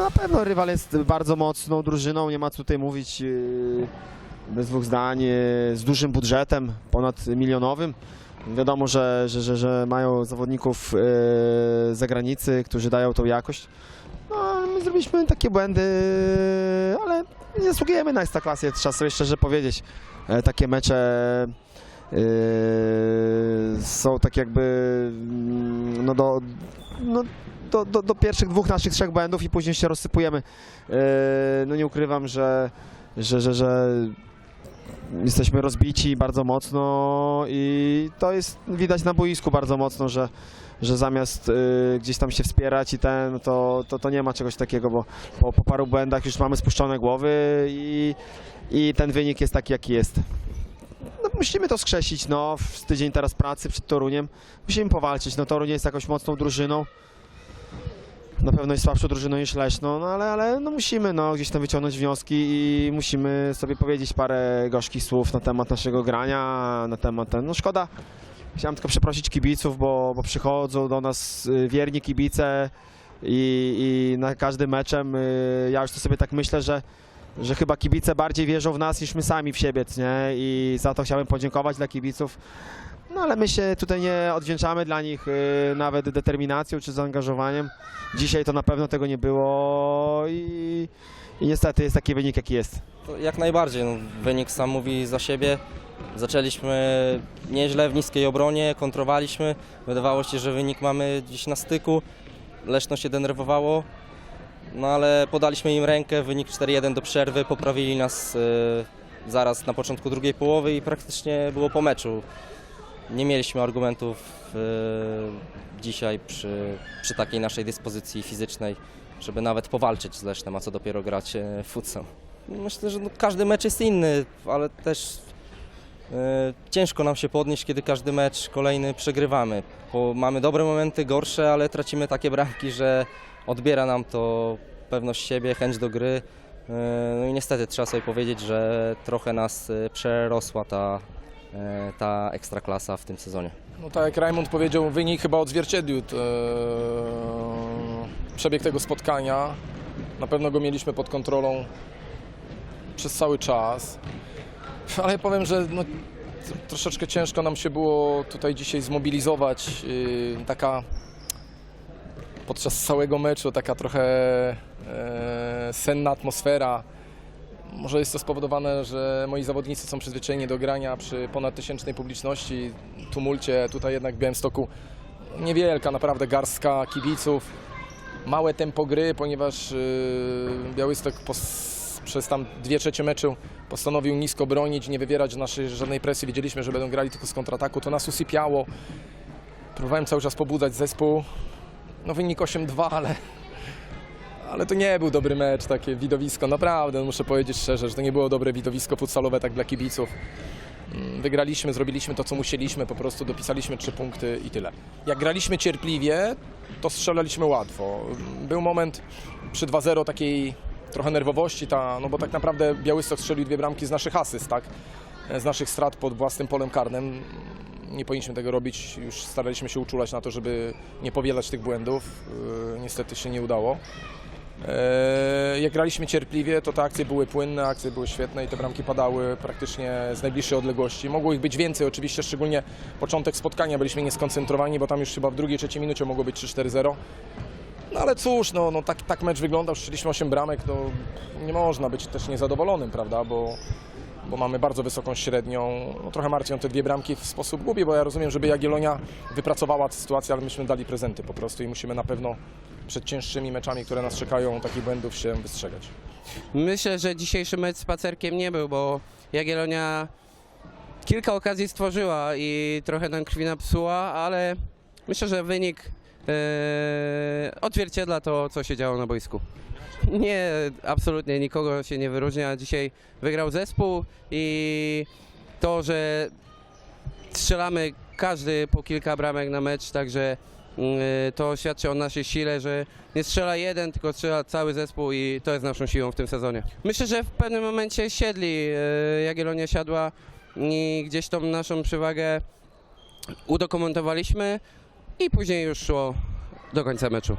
na pewno rywal jest bardzo mocną drużyną, nie ma co tutaj mówić yy, bez dwóch zdań, yy, z dużym budżetem, ponad milionowym. Wiadomo, że, że, że, że mają zawodników yy, z zagranicy, którzy dają tą jakość. No, my zrobiliśmy takie błędy, ale nie zasługujemy na ekstraklasę, trzeba sobie szczerze powiedzieć. E, Takie mecze są tak jakby mm, no do, no, do, do, do pierwszych dwóch naszych trzech błędów i później się rozsypujemy. Yy, No nie ukrywam, że, że, że, że jesteśmy rozbici bardzo mocno i to jest widać na boisku bardzo mocno, że, że zamiast yy, gdzieś tam się wspierać i ten, to, to, to nie ma czegoś takiego, bo po, po paru błędach już mamy spuszczone głowy i, i ten wynik jest taki, jaki jest. No, musimy to skrzesić, no, w tydzień teraz pracy przed Toruniem. Musimy powalczyć, no Toruń jest jakąś mocną drużyną. Na pewno jest słabszą drużyną niż Leszno, no ale, ale no musimy no, gdzieś tam wyciągnąć wnioski i musimy sobie powiedzieć parę gorzkich słów na temat naszego grania, na temat ten, no szkoda. Chciałem tylko przeprosić kibiców, bo, bo przychodzą do nas y, wierni kibice i, i na każdym meczem y, ja już to sobie tak myślę, że że chyba kibice bardziej wierzą w nas niż my sami w siebie, nie? I za to chciałbym podziękować dla kibiców. No ale my się tutaj nie odwdzięczamy dla nich y, nawet determinacją czy zaangażowaniem. Dzisiaj to na pewno tego nie było i, i niestety jest taki wynik jaki jest. To Jak najbardziej, no, wynik sam mówi za siebie. Zaczęliśmy nieźle w niskiej obronie, kontrowaliśmy. Wydawało się, że wynik mamy gdzieś na styku. Leszno się denerwowało, no ale podaliśmy im rękę, wynik 4-1 do przerwy, poprawili nas e, zaraz na początku drugiej połowy i praktycznie było po meczu. Nie mieliśmy argumentów e, dzisiaj przy, przy takiej naszej dyspozycji fizycznej, żeby nawet powalczyć z Lesznem, a co dopiero grać e, w futsal. Myślę, że no, każdy mecz jest inny, ale też e, ciężko nam się podnieść, kiedy każdy mecz kolejny przegrywamy. Bo mamy dobre momenty, gorsze, ale tracimy takie bramki, że odbiera nam to pewność siebie, chęć do gry. E, No i niestety trzeba sobie powiedzieć, że trochę nas przerosła ta, ta ekstraklasa w tym sezonie. No tak jak Raymond powiedział, wynik chyba odzwierciedlił e, przebieg tego spotkania. Na pewno go mieliśmy pod kontrolą przez cały czas. Ale powiem, że no, troszeczkę ciężko nam się było tutaj dzisiaj zmobilizować. Yy, taka podczas całego meczu taka trochę e, senna atmosfera. Może jest to spowodowane, że moi zawodnicy są przyzwyczajeni do grania przy ponadtysięcznej publiczności, tumulcie. Tutaj jednak w Białymstoku niewielka naprawdę garstka kibiców. Małe tempo gry, ponieważ yy, Białystok przez tam dwie trzecie meczu postanowił nisko bronić, nie wywierać naszej żadnej presji. Wiedzieliśmy, że będą grali tylko z kontrataku. To nas usypiało. Próbowałem cały czas pobudzać zespół. No wynik 8-2, ale ale to nie był dobry mecz, takie widowisko, naprawdę, muszę powiedzieć szczerze, że to nie było dobre widowisko futsalowe tak dla kibiców. Mm, Wygraliśmy, zrobiliśmy to, co musieliśmy, po prostu dopisaliśmy trzy punkty i tyle. Jak graliśmy cierpliwie, to strzelaliśmy łatwo. Był moment przy 2-0 takiej trochę nerwowości, ta, no bo tak naprawdę Białystok strzelił dwie bramki z naszych asyst, tak? Z naszych strat pod własnym polem karnym. Nie powinniśmy tego robić, już staraliśmy się uczulać na to, żeby nie powielać tych błędów. Yy, Niestety się nie udało. Eee, Jak graliśmy cierpliwie, to te akcje były płynne, akcje były świetne i te bramki padały praktycznie z najbliższej odległości. Mogło ich być więcej, oczywiście, szczególnie początek spotkania byliśmy nieskoncentrowani, bo tam już chyba w drugiej, trzeciej minucie mogło być 3-4-0. No ale cóż, no, no tak, tak mecz wyglądał, strzeliśmy 8 bramek, no nie można być też niezadowolonym, prawda, bo, bo mamy bardzo wysoką średnią. No, trochę martwią te dwie bramki w sposób głupi, bo ja rozumiem, żeby Jagiellonia wypracowała tę sytuację, ale myśmy dali prezenty po prostu i musimy na pewno przed cięższymi meczami, które nas czekają, takich błędów się wystrzegać. Myślę, że dzisiejszy mecz spacerkiem nie był, bo Jagiellonia kilka okazji stworzyła i trochę nam krwi napsuła, ale myślę, że wynik e, odzwierciedla to, co się działo na boisku. Nie, absolutnie nikogo się nie wyróżnia. Dzisiaj wygrał zespół i to, że strzelamy każdy po kilka bramek na mecz, także to świadczy o naszej sile, że nie strzela jeden, tylko strzela cały zespół i to jest naszą siłą w tym sezonie. Myślę, że w pewnym momencie siedli, e, Jagiellonia siadła i gdzieś tą naszą przewagę udokumentowaliśmy i później już szło do końca meczu.